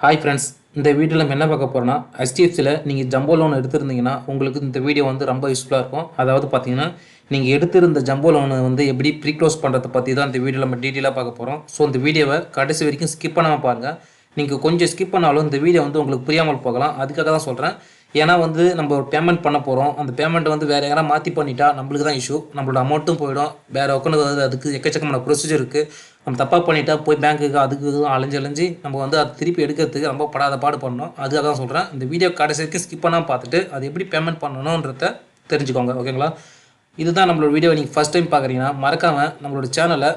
Hi friends இந்த வீடியோவில் நம்ம என்ன பார்க்க போகிறோம்னா ஹெச்டிஎஃப்சியில் நீங்கள் ஜம்போ லோன் எடுத்திருந்தீங்கன்னா உங்களுக்கு இந்த வீடியோ வந்து ரொம்ப யூஸ்ஃபுல்லாக இருக்கும். அதாவது பார்த்தீங்கன்னா நீங்கள் எடுத்திருந்த ஜம்போ லோனை வந்து எப்படி ப்ரீக்ளோஸ் பண்ணுறதை பற்றி தான் இந்த வீடியோவில் நம்ம டீட்டெயிலாக பார்க்க போகிறோம் ஸோ இந்த வீடியோவை கடைசி வரைக்கும் ஸ்கிப் பண்ணாமல் பாருங்கள் நீங்கள் கொஞ்சம் ஸ்கிப் பண்ணாலும் இந்த வீடியோ வந்து உங்களுக்கு புரியாமல் போகலாம். அதுக்காக தான் சொல்கிறேன் ஏன்னா வந்து நம்ம ஒரு பேமெண்ட் பண்ண போகிறோம் அந்த பேமெண்ட் வந்து வேறு யாராவது மாற்றி பண்ணிட்டா நம்மளுக்கு தான் இஷ்யூ நம்மளோட அமௌண்ட்டும் போயிடும். வேறு உட்காந்து வந்து அதுக்கு எக்கச்சக்கமான ப்ரொசீஜர் இருக்குது நம்ம தப்பாக பண்ணிட்டா போய் பேங்க்குக்கு அதுக்கு இதுவும் அலைஞ்சு அலைஞ்சு நம்ம வந்து அதை திருப்பி எடுக்கிறதுக்கு ரொம்ப படாத பாடு பண்ணணும். அதுக்காக தான் சொல்கிறேன் இந்த வீடியோ கடைசி வரைக்கும் ஸ்கிப் பண்ணாமல் பார்த்துட்டு அது எப்படி பேமெண்ட் பண்ணணுன்றத தெரிஞ்சுக்கோங்க. ஓகேங்களா இதுதான் நம்மளோட வீடியோ நீங்கள் ஃபஸ்ட் டைம் பார்க்குறீங்கன்னா மறக்காமல் நம்மளோட சேனலை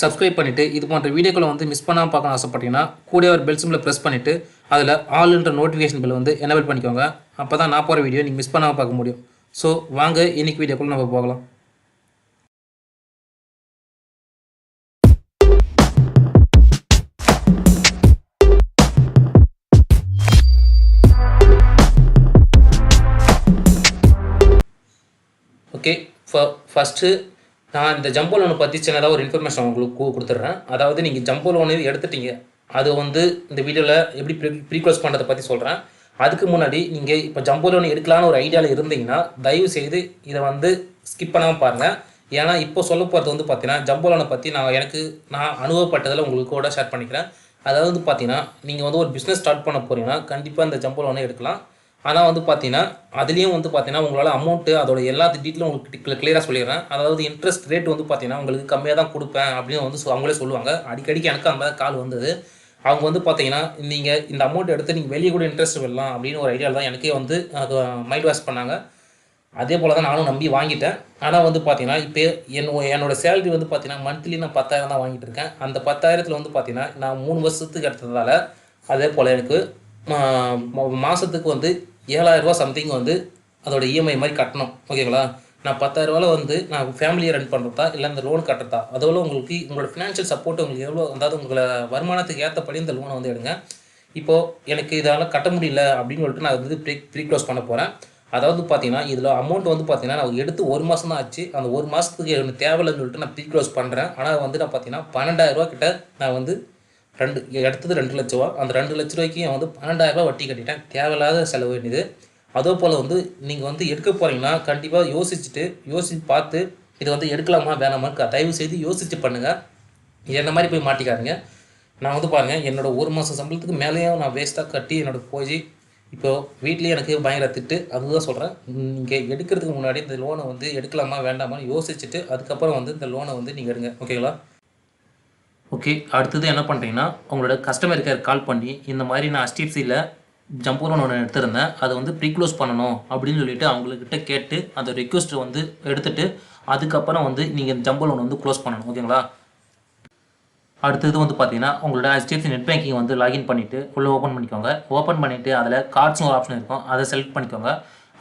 சப்ஸ்கிரைப் பண்ணிவிட்டு இது போன்ற வீடியோக்களை வந்து மிஸ் பண்ணாமல் பார்க்கணும் ஆசைப்பட்டீங்கன்னா கூட ஒரு பெல் சிம்பிளை ப்ரெஸ் பண்ணிவிட்டு அதில் ஆல்ன்ற நோட்டிஃபிகேஷன் பில் வந்து எனபிள் பண்ணிக்கோங்க. அப்போ தான் நான் போகிற வீடியோ நீங்கள் மிஸ் பண்ணாமல் பார்க்க முடியும். ஸோ வாங்க இன்னைக்கு வீடியோக்குள்ள நம்ம போகலாம். ஓகே ஃபஸ்ட்டு நான் இந்த ஜம்போ லோனை பற்றி சின்னதாக ஒரு இன்ஃபர்மேஷன் உங்களுக்கு கொடுத்துட்றேன். அதாவது நீங்கள் ஜம்போ லோனு எடுத்துட்டீங்க அது வந்து இந்த வீடியோவில் எப்படி ப்ரீ ப்ரீ க்ளோஸ் பண்ணுறதை பற்றி சொல்கிறேன் அதுக்கு முன்னாடி நீங்கள் இப்போ ஜம்போ லோன் எடுக்கலான்னு ஒரு ஐடியாவில் இருந்தீங்கன்னா தயவு செய்து இதை வந்து ஸ்கிப் பண்ணாமல் பாருங்கள் ஏன்னா இப்போ சொல்ல போகிறது வந்து பார்த்தீங்கன்னா ஜம்போ லோனை பற்றி நான் எனக்கு நான் அனுபவப்பட்டதில் உங்களுக்கு கூட ஷேர் பண்ணிக்கிறேன். அதாவது வந்து பார்த்தீங்கன்னா நீங்கள் வந்து ஒரு பிஸ்னஸ் ஸ்டார்ட் பண்ண போகிறீங்கன்னா கண்டிப்பாக இந்த ஜம்போ லோனை எடுக்கலாம். ஆனால் வந்து பார்த்தீங்கன்னா அதுலேயும் வந்து பார்த்தீங்கன்னா உங்களால் அமௌண்ட்டு அதோட எல்லா டீட்டெயிலும் உங்களுக்கு கிளியராக சொல்லிடுறேன். அதாவது இன்ட்ரெஸ்ட் ரேட் வந்து பார்த்தீங்கன்னா உங்களுக்கு கம்மியாக தான் கொடுப்பேன் அப்படின்னு வந்து அவங்களே சொல்லுவாங்க. அடிக்கடிக்கு எனக்கு அந்த மாதிரி கால் வந்தது. அவங்க வந்து பார்த்தீங்கன்னா நீங்கள் இந்த அமௌண்ட் எடுத்து நீங்கள் வெளியே கூட இன்ட்ரெஸ்ட் விடலாம் அப்படின்னு ஒரு ஐடியாவில் தான் எனக்கே வந்து மைண்ட் வாஷ் பண்ணாங்க. அதே போல் தான் நானும் நம்பி வாங்கிட்டேன். ஆனால் வந்து பார்த்தீங்கன்னா இப்போ என் என்னோட சேலரி வந்து பார்த்தீங்கன்னா மந்த்லி நான் பத்தாயிரம் தான் வாங்கிட்டு இருக்கேன். அந்த பத்தாயிரத்தில் வந்து பார்த்தீங்கன்னா நான் மூணு வருஷத்துக்கு எடுத்ததால் அதே போல் எனக்கு மாதத்துக்கு வந்து ஏழாயிரரூபா சம்திங் வந்து அதோட இஎம்ஐ மாதிரி கட்டணும். ஓகேங்களா நான் பத்தாயிரரூவாவில் வந்து நான் ஃபேமிலியை ரன் பண்ணுறதா இல்லை இந்த லோன் கட்டுறதா அதோட உங்களுக்கு உங்களோட ஃபினான்ஷியல் சப்போர்ட் உங்களுக்கு எவ்வளோ அதாவது உங்களை வருமானத்துக்கு ஏற்றபடி இந்த லோனை வந்து எடுங்க. இப்போது எனக்கு இதால் கட்ட முடியல அப்படின்னு சொல்லிட்டு நான் வந்து ப்ரீ ப்ரீ க்ளோஸ் பண்ண போகிறேன் அதாவது பார்த்தீங்கன்னா இதில் அமௌண்ட் வந்து பார்த்தீங்கன்னா நான் எடுத்து ஒரு மாதம் தான் ஆச்சு. அந்த ஒரு மாதத்துக்கு எனக்கு தேவையில்லைன்னு சொல்லிட்டு நான் ப்ரீ க்ளோஸ் பண்ணுறேன் ஆனால் வந்து நான் பார்த்தீங்கன்னா பன்னெண்டாயிரம் ரூபா கிட்ட நான் வந்து ரெண்டு எடுத்தது ரெண்டு லட்ச ரூபா. அந்த ரெண்டு லட்ச ரூபாய்க்கு அவன் வந்து பன்னெண்டாயிரம் ரூபாய் வட்டி கட்டிட்டேன். தேவையில்லாத செலவு வேண்டியது அதே போல் வந்து நீங்கள் வந்து எடுக்க போகிறீங்கன்னா கண்டிப்பாக யோசிச்சுட்டு யோசிச்சு பார்த்து இதை வந்து எடுக்கலாமா வேணாமா க- தயவு செய்து யோசிச்சு பண்ணுங்கள் என்ன மாதிரி போய் மாட்டிக்காதீங்க. நான் வந்து பாருங்கள் என்னோடய ஒரு மாதம் சம்பளத்துக்கு மேலேயும் நான் வேஸ்ட்டாக கட்டி என்னோட போய் இப்போது வீட்லேயே எனக்கு பயங்கர திட்டு. அதுதான் சொல்கிறேன் நீங்கள் எடுக்கிறதுக்கு முன்னாடி இந்த லோனை வந்து எடுக்கலாமா வேண்டாமான்னு யோசிச்சுட்டு அதுக்கப்புறம் வந்து இந்த லோனை வந்து நீங்கள் எடுங்க. ஓகேங்களா ஓகே அடுத்தது என்ன பண்ணுறீங்கன்னா உங்களோட கஸ்டமர் கேர் கால் பண்ணி இந்த மாதிரி நான் ஹெச்டிஎஃப்சியில் ஜம்பூரன் லோன் ஒன்று எடுத்திருந்தேன். அதை வந்து ப்ரீக்ளோஸ் பண்ணணும் அப்படின்னு சொல்லிட்டு அவங்கக்கிட்ட கேட்டு அந்த ரெக்வஸ்ட்டை வந்து எடுத்துட்டு அதுக்கப்புறம் வந்து நீங்கள் ஜம்போ லோன் வந்து க்ளோஸ் பண்ணணும். ஓகேங்களா அடுத்தது வந்து பார்த்தீங்கன்னா உங்களோட ஹெச்டிஎஃப்சி நெட் பேங்கிங் வந்து லாகின் பண்ணிவிட்டு உள்ளே ஓப்பன் பண்ணிக்கோங்க. ஓப்பன் பண்ணிவிட்டு அதில் கார்ட்ஸ்னு ஒரு ஆப்ஷன் இருக்கும். அதை செலக்ட் பண்ணிக்கோங்க.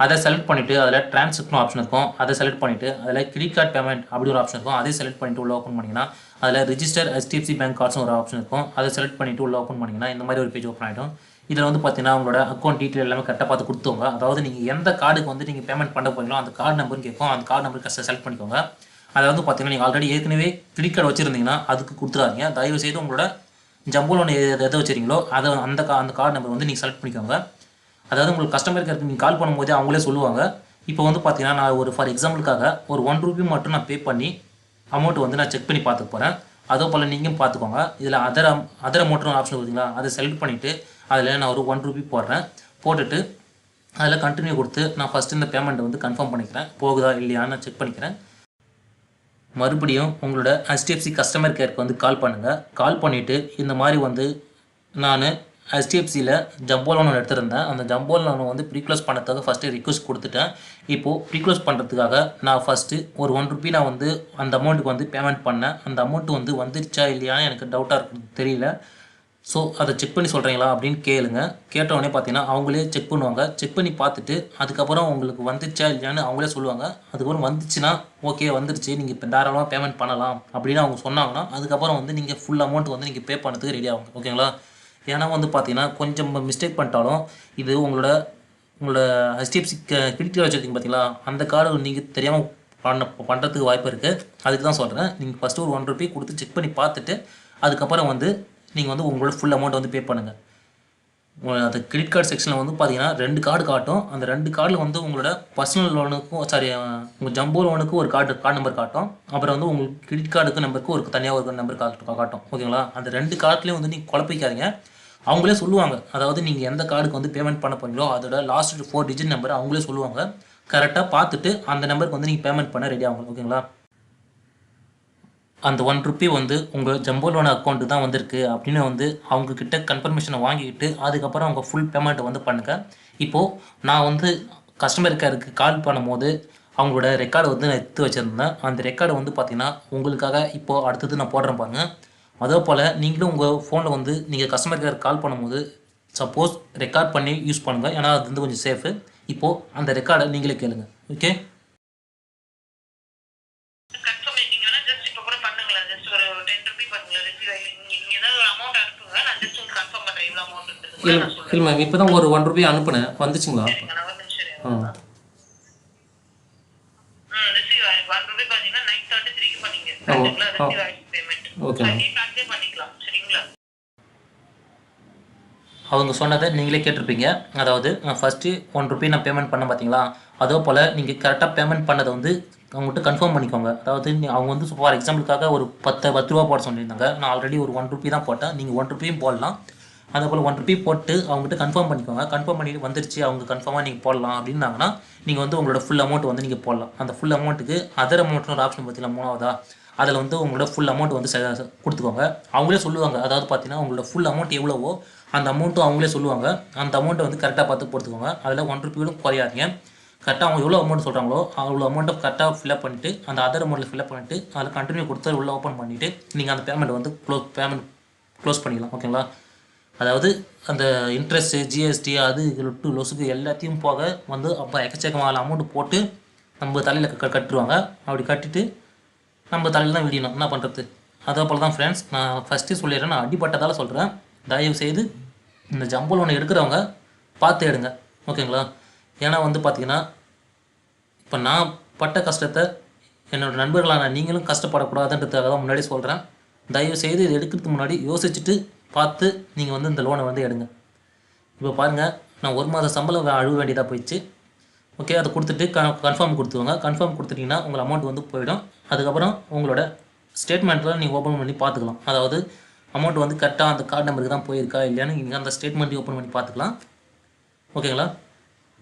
அதை செலக்ட் பண்ணிவிட்டு அதில் டிரான்ஸ்ஃபர்னு ஆப்ஷன் இருக்கும். அதை செலக்ட் பண்ணிவிட்டு அதில் கிரெடிட் கார்டு பேமெண்ட் அப்படி ஒரு ஆப்ஷன் இருக்கும். அதை செலக்ட் பண்ணிவிட்டு உள்ள ஓப்பன் பண்ணிங்கன்னா அதில் ரிஜிஸ்டர் ஹெச்டிஎஃப்சி பேங்க் கார்ட்ஸ்னு ஒரு ஆப்ஷன் இருக்கும். அதை செலக்ட் பண்ணிவிட்டு உள்ள ஓப்பன் பண்ணிங்கன்னா இந்த மாதிரி ஒரு பேஜ் ஓப்பன் ஆகிடும் இதில் வந்து பார்த்தீங்கன்னா உங்களோட அக்கௌண்ட் டீட்டெயில் எல்லாமே கரெக்டாக பார்த்து கொடுத்துங்க அதாவது நீங்கள் எந்த கார்டுக்கு வந்து நீங்கள் பேமெண்ட் பண்ண போகிறீங்களோ அந்த கார்டு நம்பர் கேட்கும். அந்த கார்டு நம்பர் செலக்ட் பண்ணிக்கோங்க. அதை வந்து பார்த்தீங்கன்னா நீங்கள் ஆல்ரெடி ஏற்கனவே கிரெடிட் கார்டு வச்சுருந்தீங்கன்னா அதுக்கு கொடுத்துறாதீங்க தயவு செய்து உங்களோட ஜம்போல் ஒன்று எதை எதை வச்சுருக்கீங்களோ அதை அந்த கா அந்த கார்டு நம்பர் வந்து நீங்கள் செலக்ட் பண்ணிக்கோங்க. அதாவது உங்களுக்கு கஸ்டமர் கேருக்கு நீங்கள் கால் பண்ணும்போது அவங்களே சொல்லுவாங்க. இப்போ வந்து பார்த்தீங்கன்னா நான் ஒரு ஃபார் எக்ஸாம்பிளுக்காக ஒரு ஒன் ரூபி மட்டும் நான் பே பண்ணி அமௌண்ட் வந்து நான் செக் பண்ணி பார்த்துக்க போகிறேன் அதே போல் நீங்களும் பார்த்துக்கோங்க. இதில் அதர் அதர் அமௌண்ட்னு ஆப்ஷன் பார்த்தீங்களா அதை செலக்ட் பண்ணிவிட்டு அதில் நான் ஒரு ஒன் ரூபி போடுறேன். போட்டுட்டு அதில் கண்டினியூ கொடுத்து நான் ஃபஸ்ட்டு இந்த பேமெண்ட்டை வந்து கன்ஃபார்ம் பண்ணிக்கிறேன். போகுதா இல்லையான்னு நான் செக் பண்ணிக்கிறேன். மறுபடியும் உங்களோட ஹெச்டிஎஃப்சி கஸ்டமர் கேருக்கு வந்து கால் பண்ணுங்கள் கால் பண்ணிவிட்டு இந்த மாதிரி வந்து நான் ஹெச்டிஎஃப்சியில் ஜம்போ லோன் ஒன்று எடுத்திருந்தேன். அந்த ஜம்போ லோனை வந்து ப்ரீக்ளோஸ் பண்ணுறதுக்காக ஃபஸ்ட்டு ரிக்வஸ்ட் கொடுத்துட்டேன். இப்போது ப்ரீக்ளோஸ் பண்ணுறதுக்காக நான் ஃபஸ்ட்டு ஒரு ஒன் ருபி நான் வந்து அந்த அமௌண்ட்டுக்கு வந்து பேமெண்ட் பண்ணேன். அந்த அமௌண்ட் வந்து வந்துருச்சா இல்லையான்னு எனக்கு டவுட்டாக இருக்குது தெரியல. ஸோ அதை செக் பண்ணி சொல்கிறீங்களா அப்படின்னு கேளுங்க. கேட்டவுடனே பார்த்தீங்கன்னா அவங்களே செக் பண்ணுவாங்க. செக் பண்ணி பார்த்துட்டு அதுக்கப்புறம் உங்களுக்கு வந்துச்சா இல்லையான்னு அவங்களே சொல்லுவாங்க. அதுக்கப்புறம் வந்துச்சுன்னா ஓகே வந்துருச்சு. நீங்கள் இப்போ தாராளமாக பேமெண்ட் பண்ணலாம் அப்படின்னு அவங்க சொன்னாங்கன்னா அதுக்கப்புறம் வந்து நீங்கள் ஃபுல் அமௌண்ட் வந்து நீங்கள் பே பண்ணதுக்கு ரெடி ஆகும் ஓகேங்களா ஏன்னா வந்து பார்த்தீங்கன்னா கொஞ்சம் மிஸ்டேக் பண்ணிட்டாலும் இது உங்களோட உங்களோட ஹெச்டிஎஃப்சி கிரெடிட் கார்டு வச்சுருக்கீங்க பார்த்தீங்களா அந்த கார்டு நீங்கள் தெரியாமல் பண்ண பண்ணுறதுக்கு வாய்ப்பு இருக்குது அதுக்கு தான் சொல்கிறேன் நீங்கள் ஃபஸ்ட்டு ஒரு ஒன் ருபி கொடுத்து செக் பண்ணி பார்த்துட்டு அதுக்கப்புறம் வந்து நீங்கள் வந்து உங்களோட ஃபுல் அமௌண்ட் வந்து பே பண்ணுங்கள் அந்த கிரெடிட் கார்டு செக்ஷனில் வந்து பார்த்தீங்கன்னா ரெண்டு கார்டு காட்டும். அந்த ரெண்டு கார்டில் வந்து உங்களோட பர்சனல் லோனுக்கும் சாரி உங்கள் ஜம்போ லோனுக்கு ஒரு கார்டு கார்டு நம்பர் காட்டும். அப்புறம் வந்து உங்களுக்கு கிரெடிட் கார்டுக்கு நம்பருக்கு ஒரு தனியாக ஒரு நம்பர் காட்டும் காட்டும். ஓகேங்களா? அந்த ரெண்டு கார்ட்லேயும் வந்து நீங்கள் குழப்பிக்காதீங்க. அவங்களே சொல்லுவாங்க. அதாவது நீங்கள் எந்த கார்டுக்கு வந்து பேமெண்ட் பண்ண போறீங்களோ அதோட லாஸ்ட் ஃபோர் டிஜிட் நம்பர் அவங்களே சொல்லுவாங்க. கரெக்டாக பார்த்துட்டு அந்த நம்பருக்கு வந்து நீங்கள் பேமெண்ட் பண்ண ரெடி ஆகும் ஓகேங்களா அந்த ஒன் ருப்பி வந்து உங்கள் ஜம்போ லோன் அக்கௌண்ட்டு தான் வந்திருக்கு அப்படின்னு வந்து அவங்கக்கிட்ட கன்ஃபர்மேஷனை வாங்கிக்கிட்டு அதுக்கப்புறம் அவங்க ஃபுல் பேமெண்ட்டை வந்து பண்ணுங்கள் இப்போது நான் வந்து கஸ்டமர் கேருக்கு கால் பண்ணும்போது அவங்களோட ரெக்கார்டை வந்து நான் எடுத்து வச்சுருந்தேன். அந்த ரெக்கார்டை வந்து பார்த்திங்கன்னா உங்களுக்காக இப்போது அடுத்தது நான் போடுறேன் பாருங்கள் அதே போல் நீங்களும் உங்கள் ஃபோனில் வந்து நீங்கள் கஸ்டமர் கேர் கால் பண்ணும்போது சப்போஸ் ரெக்கார்ட் பண்ணி யூஸ் பண்ணுங்கள் ஏன்னா அது வந்து கொஞ்சம் சேஃபு இப்போது அந்த ரெக்கார்டை நீங்களே கேளுங்க. ஓகே இல்லை மேம் இப்போ தான் ஒரு ஒன் ருபி அனுப்புனேன். வந்துச்சுங்களா. ஆ. ரிசீவ் ஆகி ஒன் ருபி பார்த்தீங்கன்னா நைன் தேர்ட்டி த்ரீக்கு பண்ணீங்க ஓகே பண்ணிக்கலாம். சரிங்களா? அவங்க சொன்னதை நீங்களே கேட்டிருப்பீங்க. அதாவது நான் ஃபஸ்ட்டு ஒன் ருபி நான் பேமெண்ட் பண்ண பார்த்தீங்களா அதே போல் நீங்கள் கரெக்டாக பேமெண்ட் பண்ணதை வந்து அவங்ககிட்ட கன்ஃபார்ம் பண்ணிக்கோங்க. அதாவது அவங்க வந்து ஃபார் எக்ஸாம்பிளுக்காக ஒரு பத்து பத்து ரூபா போட சொல்லியிருந்தாங்க. நான் ஆல்ரெடி ஒரு ஒன் ருபி தான் போட்டேன். நீங்கள் ஒன் ருபியும் போடலாம். அதே போல் ஒன் ருபி போட்டு அவங்ககிட்ட கன்ஃபார்ம் பண்ணிக்கோங்க. கன்ஃபார்ம் பண்ணிட்டு வந்துருச்சு. அவங்க கன்ஃபார்மாக நீங்கள் போடலாம் அப்படின்னாங்கன்னா நீங்கள் வந்து உங்களோட ஃபுல் அமௌண்ட் வந்து நீங்கள் போடலாம். அந்த ஃபுல் அமௌண்ட்டுக்கு அதர் அமௌண்ட்னு ஒரு ஆப்ஷன் பார்த்தீங்களா மூணாவதா? அதில் வந்து உங்களோட ஃபுல் அமௌண்ட் வந்து கொடுத்துக்கோங்க. அவங்களே சொல்லுவாங்க. அதாவது பார்த்தீங்கன்னா உங்களோட ஃபுல் அமௌண்ட் எவ்வளவோ அந்த அமௌண்ட்டும் அவங்களே சொல்லுவாங்க. அந்த அமௌண்ட்டை வந்து கரெக்டாக பார்த்து போட்டுக்கோங்க. அதில் ஒன் ருபியோடும் குறையாதீங்க. கரெக்டாக அவங்க எவ்வளோ அமௌண்ட் சொல்கிறாங்களோ அவ்வளோ அமௌண்ட்டை கரெக்டாக ஃபில்அப் பண்ணிட்டு அந்த அதர் அமௌண்ட்டில் ஃபில்அப் பண்ணிட்டு அதில் கண்டினியூ கொடுத்து உள்ள ஓப்பன் பண்ணிவிட்டு நீங்கள் அந்த பேமெண்ட் வந்து க்ளோஸ் பேமெண்ட் க்ளோஸ் பண்ணிக்கலாம். ஓகேங்களா அதாவது அந்த இன்ட்ரெஸ்ட்டு ஜிஎஸ்டி அது லொட்டு லொசுக்கு எல்லாத்தையும் போக வந்து அப்போ எக்கச்சக்கமான அமௌண்ட் போட்டு நம்ம தலையில் க கட்டுருவாங்க. அப்படி கட்டிட்டு நம்ம தலையில் தான் விடியணும். என்ன பண்ணுறது அதே போல் தான் ஃப்ரெண்ட்ஸ் நான் ஃபஸ்ட்டு சொல்லிடுறேன். நான் அடிப்பட்டதால் சொல்கிறேன் தயவு செய்து இந்த ஜம்பு ஒன்று எடுக்கிறவங்க பார்த்து எடுங்க. ஓகேங்களா? ஏன்னா வந்து பார்த்தீங்கன்னா இப்போ நான் பட்ட கஷ்டத்தை என்னோடய நண்பர்களான நீங்களும் கஷ்டப்படக்கூடாதுன்றதுக்காக தான் முன்னாடி சொல்கிறேன் தயவு செய்து இது எடுக்கிறதுக்கு முன்னாடி யோசிச்சுட்டு பார்த்து நீங்கள் வந்து இந்த லோனை வந்து எடுங்க. இப்போ பாருங்கள் நான் ஒரு மாத சம்பளம் வே- அழுவ வேண்டியதாக போயிடுச்சு. ஓகே அதை கொடுத்துட்டு க கன்ஃபார்ம் கொடுத்துக்கோங்க. கன்ஃபார்ம் கொடுத்துட்டிங்கன்னா உங்கள் அமௌண்ட் வந்து போயிடும். அதுக்கப்புறம் உங்களோட ஸ்டேட்மெண்ட்டில் நீங்கள் ஓப்பன் பண்ணி பார்த்துக்கலாம். அதாவது அமௌண்ட் வந்து கரெக்டாக அந்த கார்டு நம்பருக்கு தான் போயிருக்கா இல்லையான்னு நீங்கள் அந்த ஸ்டேட்மெண்ட்டையும் ஓப்பன் பண்ணி பார்த்துக்கலாம். ஓகேங்களா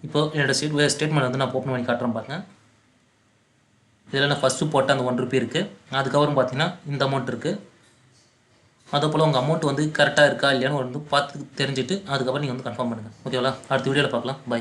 இப்போ என்னோடய ஸ்டேட் ஸ்டேட்மெண்ட் வந்து நான் ஓப்பன் பண்ணி காட்டுறேன் பாருங்கள் இதில் நான் ஃபஸ்ட்டு போட்ட அந்த ஒன் ருபி இருக்குது அதுக்கப்புறம் பார்த்தீங்கன்னா இந்த அமௌண்ட் இருக்குது அதே போல் உங்கள் அமௌண்ட் வந்து கரெக்டாக இருக்கா இல்லையான்னு வந்து பார்த்து தெரிஞ்சுட்டு அதுக்கப்புறம் நீங்கள் வந்து கன்ஃபார்ம் பண்ணுங்கள் ஓகேங்களா அடுத்த வீடியோவில் பார்க்கலாம். பை